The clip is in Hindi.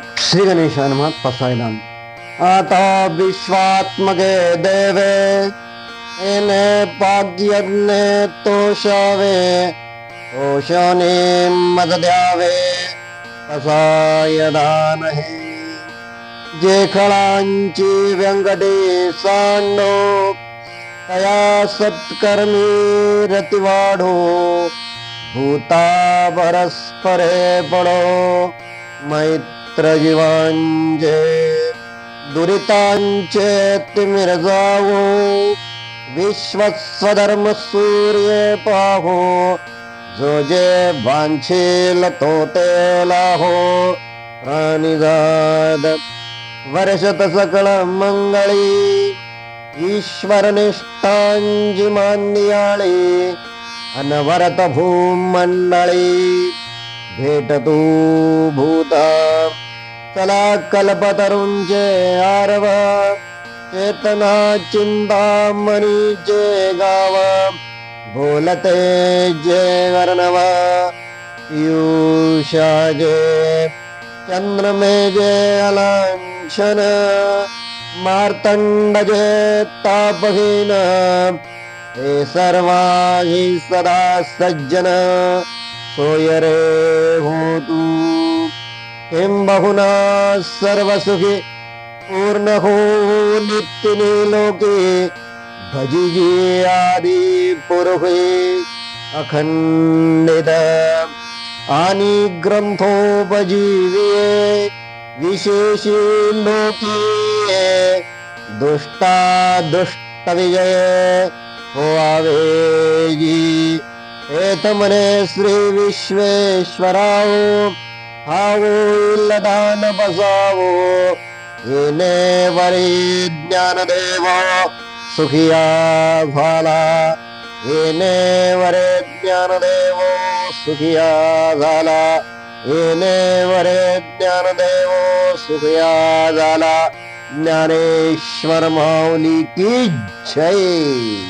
श्री गणेशाय नमः पसायदान। आता विश्वात्मके देवे, एने पाग्यज्ञे तोषावे पसायदानहे। जे खळांची व्यंगटे सांडो तया सत्कर्मी रतिवाढो, भूता परस्परे पडो मैत्र जीवांचे दुरितांचे तिमिरजावो विश्वस्वधर्म सूर्य पाहो जो जे भांशील तो ते लाहो. प्राणिजाद वर्षत सकळ मंगळी ईश्वर निष्ठांजी मान्याळी अनवरत भूमंडळी भेटतू भूता चला आरव, चेतना चिंतामणीचे गाव बोलते जे वर्णव पियुषाजे चंद्रमेजे अलांछन मार्तंडजे तापहीन, हे सर्वाही सदा सज्जन, सोय रे होतु किं बहुना सर्वसुखी पूर्ण हो नित्यने लोके भजिजी आदि पुरुषे अखंडित आणि ग्रंथोपजीविये विशेषी लोके, दुष्टा दुष्ट विजय हो आवेजी एतमने श्री विश्वेश्वराव वरी ज्ञानदेव सुखिया झाला। येणे वरे ज्ञानदेव सुखिया झाला। येणे वरे ज्ञानदेव सुखिया झाला। ज्ञानेश्वर माऊली की जय।